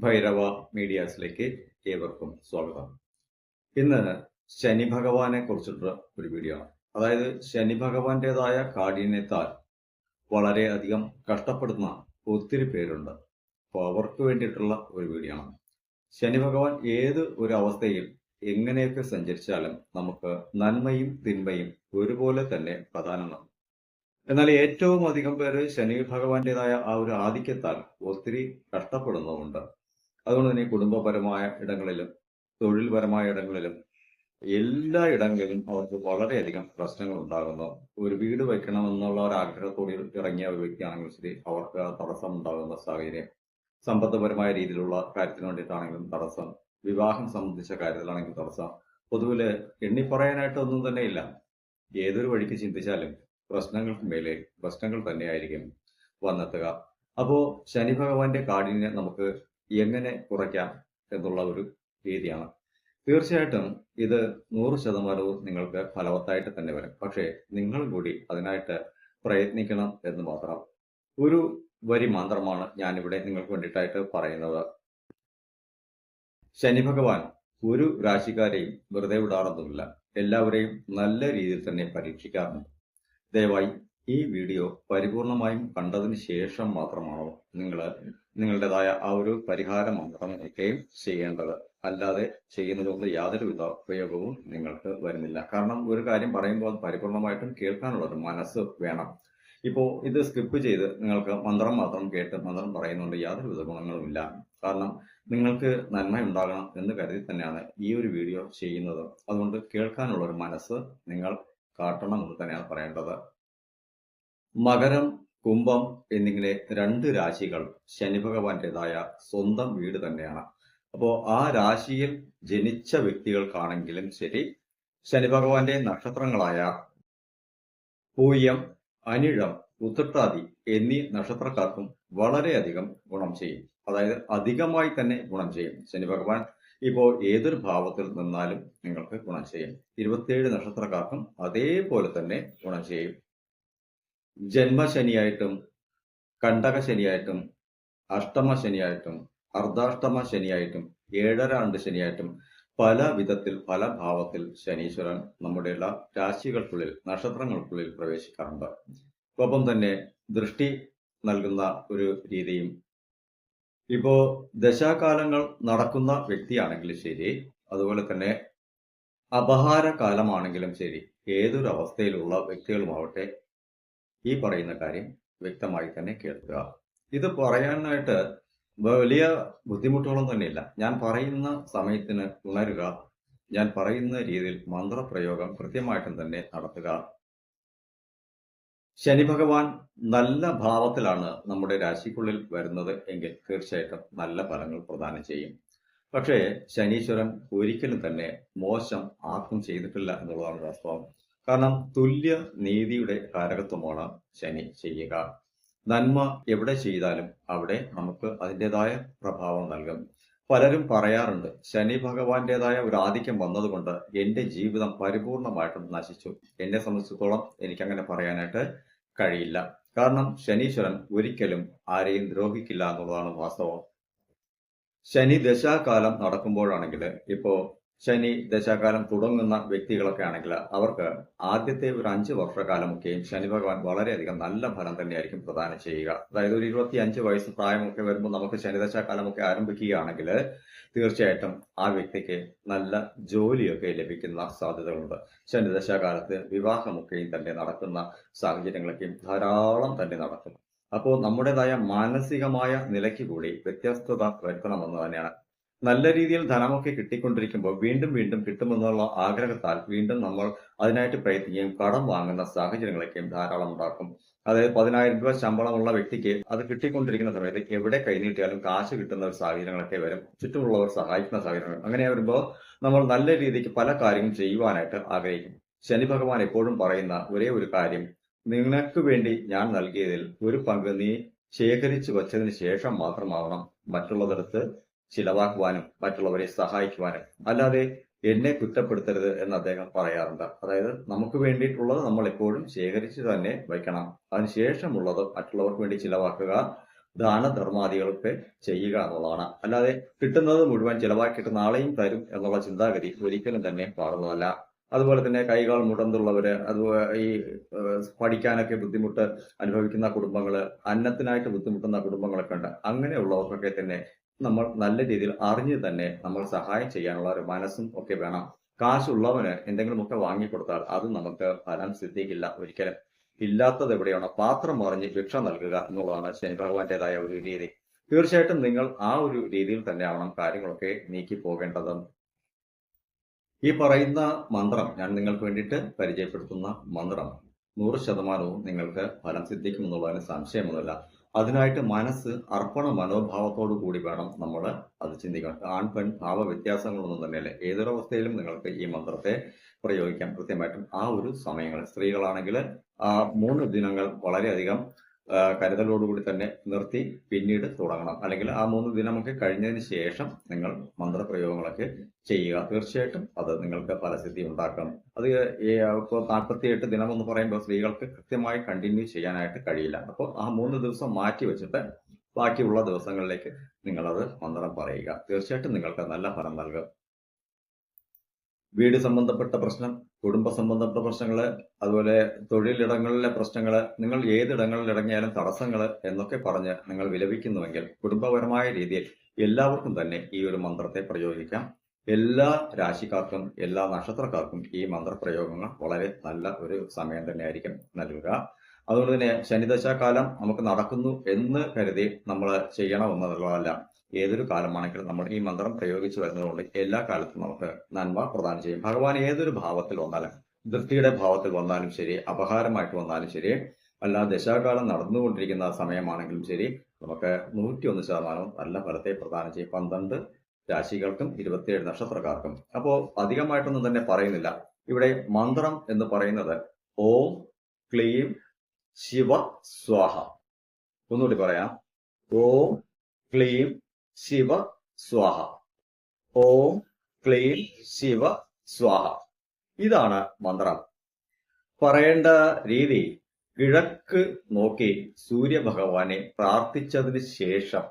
ഭൈരവ മീഡിയാസിലേക്ക് ഏവർക്കും സ്വാഗതം. ഇന്ന് ശനി ഭഗവാനെ കുറിച്ചിട്ടുള്ള ഒരു വീഡിയോ ആണ്. അതായത് ശനി ഭഗവാന്റേതായ കാഠിന്യത്താൽ വളരെയധികം കഷ്ടപ്പെടുന്ന ഒത്തിരി പേരുണ്ട്. അപ്പോൾ അവർക്ക് വേണ്ടിയിട്ടുള്ള ഒരു വീഡിയോ ആണ്. ശനി ഭഗവാൻ ഏത് ഒരു അവസ്ഥയിൽ എങ്ങനെയൊക്കെ സഞ്ചരിച്ചാലും നമുക്ക് നന്മയും തിന്മയും ഒരുപോലെ തന്നെ പ്രധാനമാണ്. എന്നാൽ ഏറ്റവും അധികം പേര് ശനി ഭഗവാന്റേതായ ആ ഒരു ആധിക്യത്താൽ ഒത്തിരി കഷ്ടപ്പെടുന്നുമുണ്ട് അതുകൊണ്ട് തന്നെ കുടുംബപരമായ ഇടങ്ങളിലും തൊഴിൽപരമായ ഇടങ്ങളിലും എല്ലാ ഇടങ്ങളിലും അവർക്ക് വളരെയധികം പ്രശ്നങ്ങൾ ഉണ്ടാകുന്നു ഒരു വീട് വെക്കണം എന്നുള്ള ഒരു ആഗ്രഹത്തോടെ ഇറങ്ങിയ ഒരു വ്യക്തിയാണെങ്കിൽ ശരി അവർക്ക് തടസ്സം ഉണ്ടാകുന്ന സാഹചര്യം സമ്പത്തപരമായ രീതിയിലുള്ള കാര്യത്തിന് വേണ്ടിയിട്ടാണെങ്കിലും തടസ്സം വിവാഹം സംബന്ധിച്ച കാര്യത്തിലാണെങ്കിലും തടസ്സം പൊതുവിൽ എണ്ണി പറയാനായിട്ട് ഒന്നും തന്നെ ഇല്ല. ഏതൊരു വഴിക്ക് ചിന്തിച്ചാലും പ്രശ്നങ്ങൾക്ക് മേലെ പ്രശ്നങ്ങൾ തന്നെയായിരിക്കും വന്നെത്തുക. അപ്പോ ശനി ഭഗവാന്റെ കാഠിന്യം നമുക്ക് എങ്ങനെ കുറയ്ക്കാം എന്നുള്ള ഒരു രീതിയാണ്. തീർച്ചയായിട്ടും ഇത് നൂറ് ശതമാനവും നിങ്ങൾക്ക് ഫലവത്തായിട്ട് തന്നെ വരും. പക്ഷേ നിങ്ങൾ കൂടി അതിനായിട്ട് പ്രയത്നിക്കണം എന്ന് മാത്രം. ഒരു വരി മന്ത്രമാണ് ഞാനിവിടെ നിങ്ങൾക്ക് വേണ്ടിയിട്ടായിട്ട് പറയുന്നത്. ശനി ഭഗവാൻ ഒരു രാശിക്കാരെയും വെറുതെ വിടാറൊന്നുമില്ല. എല്ലാവരെയും നല്ല രീതിയിൽ തന്നെ പരീക്ഷിക്കാറുണ്ട്. ദയവായി ഈ വീഡിയോ പരിപൂർണമായും കണ്ടതിന് ശേഷം മാത്രമാണോ നിങ്ങൾ നിങ്ങളുടേതായ ആ ഒരു പരിഹാര മാത്രമായിരിക്കുകയും ചെയ്യേണ്ടത്. അല്ലാതെ ചെയ്യുന്നതുകൊണ്ട് യാതൊരുവിധ ഉപയോഗവും നിങ്ങൾക്ക് വരുന്നില്ല. കാരണം ഒരു കാര്യം പറയുമ്പോൾ പരിപൂർണമായിട്ടും കേൾക്കാനുള്ളൊരു മനസ്സ് വേണം. ഇപ്പോൾ ഇത് സ്കിപ്പ് ചെയ്ത് നിങ്ങൾക്ക് മന്ത്രം മാത്രം കേട്ട് മന്ത്രം പറയുന്നുണ്ട് യാതൊരുവിധ ഗുണങ്ങളുമില്ല കാരണം നിങ്ങൾക്ക് നന്മ ഉണ്ടാകണം എന്ന് കരുതി തന്നെയാണ് ഈ ഒരു വീഡിയോ ചെയ്യുന്നത്. അതുകൊണ്ട് കേൾക്കാനുള്ള ഒരു മനസ്സ് നിങ്ങൾ കാട്ടണം എന്ന് തന്നെയാണ് പറയേണ്ടത്. മകരം കുംഭം എന്നിങ്ങനെ രണ്ട് രാശികൾ ശനി ഭഗവാന്റേതായ സ്വന്തം വീട് തന്നെയാണ്. അപ്പോ ആ രാശിയിൽ ജനിച്ച വ്യക്തികൾക്കാണെങ്കിലും ശരി ശനി ഭഗവാന്റെ നക്ഷത്രങ്ങളായ പൂയം അനിഴം ഉത്രട്ടാതി എന്നീ നക്ഷത്രക്കാർക്കും വളരെയധികം ഗുണം ചെയ്യും. അതായത് അധികമായി തന്നെ ഗുണം ചെയ്യും. ശനി ഭഗവാൻ ഇപ്പോൾ ഏതൊരു ഭാവത്തിൽ നിന്നാലും നിങ്ങൾക്ക് ഗുണം ചെയ്യും. ഇരുപത്തിയേഴ് നക്ഷത്രക്കാർക്കും അതേപോലെ തന്നെ ഗുണം ചെയ്യും. ജന്മശനിയായിട്ടും കണ്ടക ശനിയായിട്ടും അഷ്ടമ ശനിയായിട്ടും അർദ്ധാഷ്ടമ ശനിയായിട്ടും ഏഴര ആണ്ട് ശനിയായിട്ടും പല വിധത്തിൽ പല ഭാവത്തിൽ ശനീശ്വരൻ നമ്മുടെ എല്ലാ രാശികൾക്കുള്ളിൽ നക്ഷത്രങ്ങൾക്കുള്ളിൽ പ്രവേശിക്കാറുണ്ട്. ഒപ്പം തന്നെ ദൃഷ്ടി നൽകുന്ന ഒരു രീതിയും ഇപ്പോ ദശാകാലങ്ങൾ നടക്കുന്ന വ്യക്തിയാണെങ്കിലും ശരി അതുപോലെ തന്നെ അപഹാര കാലമാണെങ്കിലും ശരി ഏതൊരു അവസ്ഥയിലുള്ള വ്യക്തികളുമാവട്ടെ ഈ പറയുന്ന കാര്യം വ്യക്തമായി തന്നെ കേൾക്കുക. ഇത് പറയാനായിട്ട് വലിയ ബുദ്ധിമുട്ടുകളൊന്നും തന്നെയില്ല. ഞാൻ പറയുന്ന സമയത്തിന് ഉണരുക. ഞാൻ പറയുന്ന രീതിയിൽ മന്ത്രപ്രയോഗം കൃത്യമായിട്ടും തന്നെ നടത്തുക. ശനി ഭഗവാൻ നല്ല ഭാവത്തിലാണ് നമ്മുടെ രാശിക്കുള്ളിൽ വരുന്നത് എങ്കിൽ തീർച്ചയായിട്ടും നല്ല ഫലങ്ങൾ പ്രദാനം ചെയ്യും. പക്ഷേ ശനീശ്വരൻ ഒരിക്കലും തന്നെ മോശം ആർക്കും ചെയ്തിട്ടില്ല എന്നുള്ളതാണ് വാസ്തവം. കാരണം തുല്യ നീതിയുടെ കാരകത്വമാണ് ശനി ചെയ്യുക. നന്മ എവിടെ ചെയ്താലും അവിടെ നമുക്ക് അതിന്റെതായ പ്രഭാവം നൽകും. പലരും പറയാറുണ്ട് ശനി ഭഗവാന്റേതായ ഒരു ആധിക്യം വന്നതുകൊണ്ട് എന്റെ ജീവിതം പരിപൂർണമായിട്ടും നശിച്ചു. എന്നെ സംബന്ധിച്ചിടത്തോളം എനിക്കങ്ങനെ പറയാനായിട്ട് കഴിയില്ല. കാരണം ശനീശ്വരൻ ഒരിക്കലും ആരെയും ദ്രോഹിക്കില്ല എന്നുള്ളതാണ് വാസ്തവം. ശനി ദശാകാലം നടക്കുമ്പോഴാണെങ്കിൽ ഇപ്പോ ശനി ദശാകാലം തുടങ്ങുന്ന വ്യക്തികളൊക്കെ ആണെങ്കിൽ അവർക്ക് ആദ്യത്തെ ഒരു അഞ്ച് വർഷക്കാലമൊക്കെയും ശനി ഭഗവാൻ വളരെയധികം നല്ല ഫലം തന്നെയായിരിക്കും പ്രദാനം ചെയ്യുക. അതായത് ഒരു ഇരുപത്തി അഞ്ച് വയസ്സ് പ്രായമൊക്കെ വരുമ്പോൾ നമുക്ക് ശനിദശാകാലമൊക്കെ ആരംഭിക്കുകയാണെങ്കിൽ തീർച്ചയായിട്ടും ആ വ്യക്തിക്ക് നല്ല ജോലിയൊക്കെ ലഭിക്കുന്ന സാധ്യതകളുണ്ട്. ശനിദശാകാലത്ത് വിവാഹമൊക്കെയും തന്നെ നടക്കുന്ന സാഹചര്യങ്ങളൊക്കെയും ധാരാളം തന്നെ നടക്കും. അപ്പോൾ നമ്മുടേതായ മാനസികമായ നിലയ്ക്ക് കൂടി വ്യത്യസ്തത വരുത്തണമെന്ന് തന്നെയാണ് നല്ല രീതിയിൽ ധനമൊക്കെ കിട്ടിക്കൊണ്ടിരിക്കുമ്പോൾ വീണ്ടും വീണ്ടും കിട്ടുമെന്നുള്ള ആഗ്രഹത്താൽ വീണ്ടും നമ്മൾ അതിനായിട്ട് പ്രയത്നിക്കുകയും കടം വാങ്ങുന്ന സാഹചര്യങ്ങളൊക്കെയും ധാരാളം ഉണ്ടാക്കും. അതായത് പതിനായിരം രൂപ ശമ്പളമുള്ള വ്യക്തിക്ക് അത് കിട്ടിക്കൊണ്ടിരിക്കുന്ന സമയത്ത് എവിടെ കൈനീട്ടിയാലും കാശ് കിട്ടുന്ന ഒരു സാഹചര്യങ്ങളൊക്കെ വരും. ചുറ്റുമുള്ളവർ സഹായിക്കുന്ന സാഹചര്യങ്ങൾ. അങ്ങനെ വരുമ്പോൾ നമ്മൾ നല്ല രീതിക്ക് പല കാര്യങ്ങളും ചെയ്യുവാനായിട്ട് ആഗ്രഹിക്കും. ശനി ഭഗവാൻ എപ്പോഴും പറയുന്ന ഒരേ ഒരു കാര്യം നിനക്ക് വേണ്ടി ഞാൻ നൽകിയതിൽ ഒരു പങ്ക് നീ ശേഖരിച്ചു വച്ചതിന് ശേഷം മാത്രമാവണം. മറ്റുള്ളവർക്ക് ചിലവാക്കുവാനും മറ്റുള്ളവരെ സഹായിക്കുവാനും. അല്ലാതെ എന്നെ കുറ്റപ്പെടുത്തരുത് എന്ന് അദ്ദേഹം പറയാറുണ്ട്. അതായത് നമുക്ക് വേണ്ടിയിട്ടുള്ളത് നമ്മൾ എപ്പോഴും ശേഖരിച്ച് തന്നെ വയ്ക്കണം. അതിനുശേഷമുള്ളത് മറ്റുള്ളവർക്ക് വേണ്ടി ചിലവാക്കുക ദാനധർമാദികളൊക്കെ ചെയ്യുക എന്നുള്ളതാണ്. അല്ലാതെ കിട്ടുന്നത് മുഴുവൻ ചിലവാക്കിയിട്ട് നാളെയും തരും എന്നുള്ള ചിന്താഗതി ഒരിക്കലും തന്നെ പാടുന്നതല്ല അതുപോലെ തന്നെ കൈകൾ മുടന്തുള്ളവര് അതുപോലെ ഈ പഠിക്കാനൊക്കെ ബുദ്ധിമുട്ട് അനുഭവിക്കുന്ന കുടുംബങ്ങൾ അന്നത്തിനായിട്ട് ബുദ്ധിമുട്ടുന്ന കുടുംബങ്ങളൊക്കെ ഉണ്ട്. അങ്ങനെയുള്ളവർക്കൊക്കെ തന്നെ നമ്മൾ നല്ല രീതിയിൽ അറിഞ്ഞ് തന്നെ നമ്മൾ സഹായം ചെയ്യാനുള്ള ഒരു മനസ്സും ഒക്കെ വേണം. കാശുള്ളവന് എന്തെങ്കിലുമൊക്കെ വാങ്ങിക്കൊടുത്താൽ അത് നമുക്ക് ഫലം സിദ്ധിക്കില്ല ഒരിക്കലും. ഇല്ലാത്തത് എവിടെയാണോ പാത്രം മറിഞ്ഞ് ഭിക്ഷ നൽകുക എന്നുള്ളതാണ് ശനി ഭഗവാന്റേതായ ഒരു രീതി. തീർച്ചയായിട്ടും നിങ്ങൾ ആ ഒരു രീതിയിൽ തന്നെ ആവണം കാര്യങ്ങളൊക്കെ നീക്കി പോകേണ്ടത്. ഈ പറയുന്ന മന്ത്രം ഞാൻ നിങ്ങൾക്ക് വേണ്ടിയിട്ട് പരിചയപ്പെടുത്തുന്ന മന്ത്രം നൂറ് ശതമാനവും നിങ്ങൾക്ക് ഫലം സിദ്ധിക്കുമെന്നുള്ളതിന് സംശയമൊന്നുമില്ല. അതിനായിട്ട് മനസ്സ് അർപ്പണ മനോഭാവത്തോടു കൂടി വേണം നമ്മൾ അത് ചിന്തിക്കണം. ആൺ പെൺ ഭാവ വ്യത്യാസങ്ങളൊന്നും തന്നെയല്ല. ഏതൊരവസ്ഥയിലും നിങ്ങൾക്ക് ഈ മന്ത്രത്തെ പ്രയോഗിക്കാം. കൃത്യമായിട്ടും ആ ഒരു സമയങ്ങളിൽ സ്ത്രീകളാണെങ്കിൽ ആ മൂന്ന് ദിനങ്ങൾ വളരെയധികം കരുതലോടുകൂടി തന്നെ നിർത്തി പിന്നീട് തുടങ്ങണം. അല്ലെങ്കിൽ ആ മൂന്ന് ദിനമൊക്കെ കഴിഞ്ഞതിന് ശേഷം നിങ്ങൾ മന്ത്രപ്രയോഗങ്ങളൊക്കെ ചെയ്യുക. തീർച്ചയായിട്ടും അത് നിങ്ങൾക്ക് ഫലസിദ്ധി ഉണ്ടാക്കണം അത് ഇപ്പോൾ ഇപ്പോൾ നാൽപ്പത്തിയെട്ട് ദിനം എന്ന് പറയുമ്പോൾ സ്ത്രീകൾക്ക് കൃത്യമായി കണ്ടിന്യൂ ചെയ്യാനായിട്ട് കഴിയില്ല. അപ്പോൾ ആ മൂന്ന് ദിവസം മാറ്റി വെച്ചിട്ട് ബാക്കിയുള്ള ദിവസങ്ങളിലേക്ക് നിങ്ങളത് മന്ത്രം പറയുക. തീർച്ചയായിട്ടും നിങ്ങൾക്ക് നല്ല ഫലം നൽകും. വീട് സംബന്ധപ്പെട്ട പ്രശ്നം കുടുംബ സംബന്ധപ്പെട്ട പ്രശ്നങ്ങൾ അതുപോലെ തൊഴിലിടങ്ങളിലെ പ്രശ്നങ്ങൾ നിങ്ങൾ ഏതിടങ്ങളിൽ ഇടങ്ങിയാലും തടസ്സങ്ങൾ എന്നൊക്കെ പറഞ്ഞ് നിങ്ങൾ വിലപിക്കുന്നുവെങ്കിൽ കുടുംബപരമായ രീതിയിൽ എല്ലാവർക്കും തന്നെ ഈ ഒരു മന്ത്രത്തെ പ്രയോഗിക്കാം. എല്ലാ രാശിക്കാർക്കും എല്ലാ നക്ഷത്രക്കാർക്കും ഈ മന്ത്രപ്രയോഗങ്ങൾ വളരെ നല്ല ഒരു സമയം തന്നെയായിരിക്കും നൽകുക. അതുകൊണ്ട് തന്നെ ശനിദശാകാലം നമുക്ക് നടക്കുന്നു എന്ന് കരുതി നമ്മൾ ചെയ്യണമെന്നുള്ളതല്ല ഏതൊരു കാലമാണെങ്കിലും നമ്മൾ ഈ മന്ത്രം പ്രയോഗിച്ചു വരുന്നതുകൊണ്ട് എല്ലാ കാലത്തും നമുക്ക് നന്മ പ്രദാനം ചെയ്യും. ഭഗവാൻ ഏതൊരു ഭാവത്തിൽ വന്നാലും ദൃഷ്ടിയുടെ ഭാവത്തിൽ വന്നാലും ശരി അപഹാരമായിട്ട് വന്നാലും ശരി അല്ല ദശാകാലം നടന്നുകൊണ്ടിരിക്കുന്ന സമയമാണെങ്കിലും ശരി നമുക്ക് നൂറ്റിയൊന്ന് ശതമാനവും നല്ല ഫലത്തെ പ്രദാനം ചെയ്യും. പന്ത്രണ്ട് രാശികൾക്കും ഇരുപത്തിയേഴ് നക്ഷത്രക്കാർക്കും. അപ്പോൾ അധികമായിട്ടൊന്നും തന്നെ പറയുന്നില്ല. ഇവിടെ മന്ത്രം എന്ന് പറയുന്നത് ഓം ക്ലീം ശിവ സ്വാഹ. ഒന്നുകൂടി പറയാം. ഓം ക്ലീം ശിവ സ്വാഹ. ഓം ക്ലീം ശിവ സ്വാഹ. ഇതാണ് മന്ത്രം. പറയേണ്ട രീതി കിഴക്ക് നോക്കി സൂര്യഭഗവാനെ പ്രാർത്ഥിച്ചതിന് ശേഷം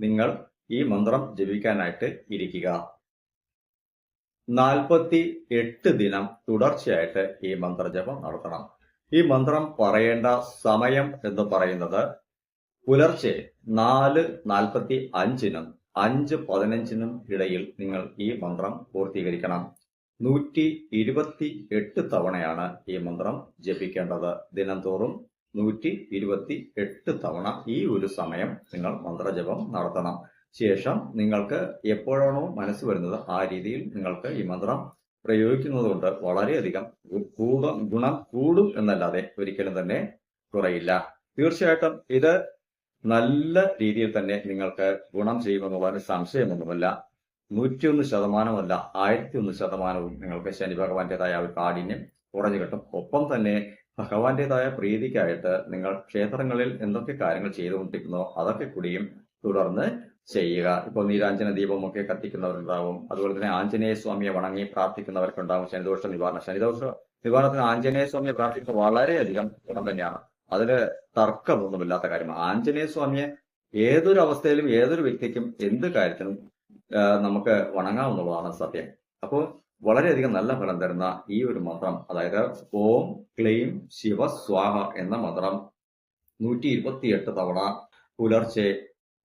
നിങ്ങൾ ഈ മന്ത്രം ജപിക്കാനായിട്ട് ഇരിക്കുക. നാൽപ്പത്തി എട്ട് ദിനം തുടർച്ചയായിട്ട് ഈ മന്ത്രജപം നടത്തണം. ഈ മന്ത്രം പറയേണ്ട സമയം എന്ന് പറയുന്നത് പുലർച്ചെ നാല് നാൽപ്പത്തി അഞ്ചിനും അഞ്ച് പതിനഞ്ചിനും ഇടയിൽ നിങ്ങൾ ഈ മന്ത്രം പൂർത്തീകരിക്കണം. നൂറ്റി ഇരുപത്തി എട്ട് തവണയാണ് ഈ മന്ത്രം ജപിക്കേണ്ടത്. ദിനം തോറും നൂറ്റി ഇരുപത്തി എട്ട് തവണ ഈ ഒരു സമയം നിങ്ങൾ മന്ത്രജപം നടത്തണം. ശേഷം നിങ്ങൾക്ക് എപ്പോഴാണോ മനസ്സ് വരുന്നത് ആ രീതിയിൽ നിങ്ങൾക്ക് ഈ മന്ത്രം പ്രയോഗിക്കുന്നത് കൊണ്ട് വളരെയധികം കൂടും ഗുണം കൂടും എന്നല്ലാതെ ഒരിക്കലും തന്നെ കുറയില്ല. തീർച്ചയായിട്ടും ഇത് നല്ല രീതിയിൽ തന്നെ നിങ്ങൾക്ക് ഗുണം ചെയ്യുമെന്നുള്ളതിന് സംശയമൊന്നുമല്ല. നൂറ്റിയൊന്ന് ശതമാനമല്ല ആയിരത്തി ഒന്ന് ശതമാനവും നിങ്ങൾക്ക് ശനി ഭഗവാന്റേതായ ഒരു കാഠിന്യം കുറഞ്ഞു കിട്ടും. ഒപ്പം തന്നെ ഭഗവാന്റേതായ പ്രീതിക്കായിട്ട് നിങ്ങൾ ക്ഷേത്രങ്ങളിൽ എന്തൊക്കെ കാര്യങ്ങൾ ചെയ്തുകൊണ്ടിരിക്കുന്നോ അതൊക്കെ കൂടിയും തുടർന്ന് ചെയ്യുക. ഇപ്പോൾ നീരാഞ്ജന ദീപമൊക്കെ കത്തിക്കുന്നവരുണ്ടാവും. അതുപോലെ തന്നെ ആഞ്ജനേയ സ്വാമിയെ വണങ്ങി പ്രാർത്ഥിക്കുന്നവർക്കുണ്ടാവും ശനിദോഷ നിവാരണം. ശനിദോഷ നിവാരണത്തിന് ആഞ്ജനേയ സ്വാമിയെ പ്രാർത്ഥിക്കുന്നത് വളരെയധികം ഗുണം തന്നെയാണ്. അതിന് തർക്കമൊന്നുമില്ലാത്ത കാര്യമാണ് ആഞ്ജനേയ സ്വാമിയെ ഏതൊരു അവസ്ഥയിലും ഏതൊരു വ്യക്തിക്കും എന്ത് കാര്യത്തിനും നമുക്ക് വണങ്ങാമെന്നുള്ളതാണ് സത്യം. അപ്പോൾ വളരെയധികം നല്ല ഫലം തരുന്ന ഈ ഒരു മന്ത്രം അതായത് ഓം ക്ലെയിം ശിവ സ്വാഹ എന്ന മന്ത്രം നൂറ്റി ഇരുപത്തിയെട്ട് തവണ പുലർച്ചെ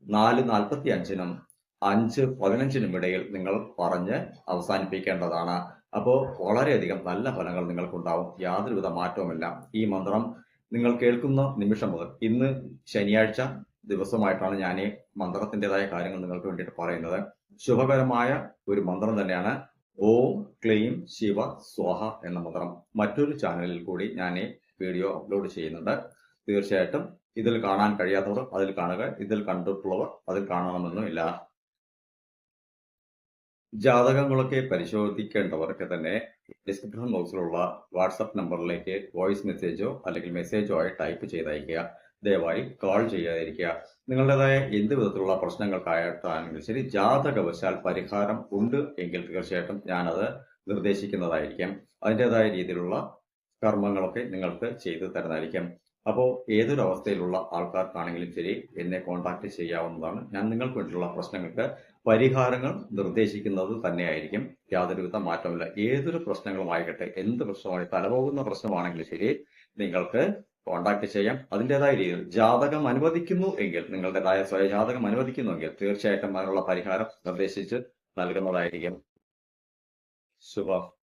നാല് നാൽപ്പത്തി അഞ്ചിനും അഞ്ച് പതിനഞ്ചിനും ഇടയിൽ നിങ്ങൾ പറഞ്ഞ് അവസാനിപ്പിക്കേണ്ടതാണ്. അപ്പോൾ വളരെയധികം നല്ല ഫലങ്ങൾ നിങ്ങൾക്കുണ്ടാവും. യാതൊരുവിധ മാറ്റവുമില്ല. ഈ മന്ത്രം നിങ്ങൾ കേൾക്കുന്ന നിമിഷം മുതൽ ഇന്ന് ശനിയാഴ്ച ദിവസമായിട്ടാണ് ഞാൻ മന്ത്രത്തിന്റെതായ കാര്യങ്ങൾ നിങ്ങൾക്ക് വേണ്ടിയിട്ട് പറയുന്നത്. ശുഭകരമായ ഒരു മന്ത്രം തന്നെയാണ് ഓം ക്ലെയിം ശിവ സ്വാഹ എന്ന മന്ത്രം. മറ്റൊരു ചാനലിൽ കൂടി ഞാൻ വീഡിയോ അപ്ലോഡ് ചെയ്യുന്നുണ്ട്. തീർച്ചയായിട്ടും ഇതിൽ കാണാൻ കഴിയാത്തവർ അതിൽ കാണുക ഇതിൽ കണ്ടിട്ടുള്ളവർ അതിൽ കാണണമെന്നുമില്ല ജാതകങ്ങളൊക്കെ പരിശോധിക്കേണ്ടവർക്ക് തന്നെ ഡിസ്ക്രിപ്ഷൻ ബോക്സിലുള്ള വാട്സപ്പ് നമ്പറിലേക്ക് വോയിസ് മെസ്സേജോ അല്ലെങ്കിൽ മെസ്സേജോ ആയി ടൈപ്പ് ചെയ്തയക്കുക ദയവായി കോൾ ചെയ്യാതിരിക്കുക. നിങ്ങളുടേതായ എന്ത് വിധത്തിലുള്ള പ്രശ്നങ്ങൾക്കായിട്ടാണെങ്കിലും ശരി ജാതകവശാൽ പരിഹാരം ഉണ്ട് എങ്കിൽ തീർച്ചയായിട്ടും ഞാനത് നിർദ്ദേശിക്കുന്നതായിരിക്കും. അതിന്റെതായ രീതിയിലുള്ള കർമ്മങ്ങളൊക്കെ നിങ്ങൾക്ക് ചെയ്തു തരുന്നതായിരിക്കും. അപ്പോൾ ഏതൊരു അവസ്ഥയിലുള്ള ആൾക്കാർക്കാണെങ്കിലും ശരി എന്നെ കോൺടാക്ട് ചെയ്യാവുന്നതാണ്. ഞാൻ നിങ്ങൾക്ക് വേണ്ടിയുള്ള പ്രശ്നങ്ങൾക്ക് പരിഹാരങ്ങൾ നിർദ്ദേശിക്കുന്നത് തന്നെയായിരിക്കും യാതൊരുവിധ മാറ്റമില്ല ഏതൊരു പ്രശ്നങ്ങളുമായിക്കട്ടെ എന്ത് പ്രശ്നമായി തലപോകുന്ന പ്രശ്നമാണെങ്കിലും ശരി നിങ്ങൾക്ക് കോണ്ടാക്ട് ചെയ്യാം. അതിന്റെതായ രീതിയിൽ ജാതകം അനുവദിക്കുന്നു എങ്കിൽ നിങ്ങളുടേതായ സ്വയജാതകം അനുവദിക്കുന്നുവെങ്കിൽ തീർച്ചയായിട്ടും അതിനുള്ള പരിഹാരം നിർദ്ദേശിച്ച് നൽകുന്നതായിരിക്കും. ശുഭം.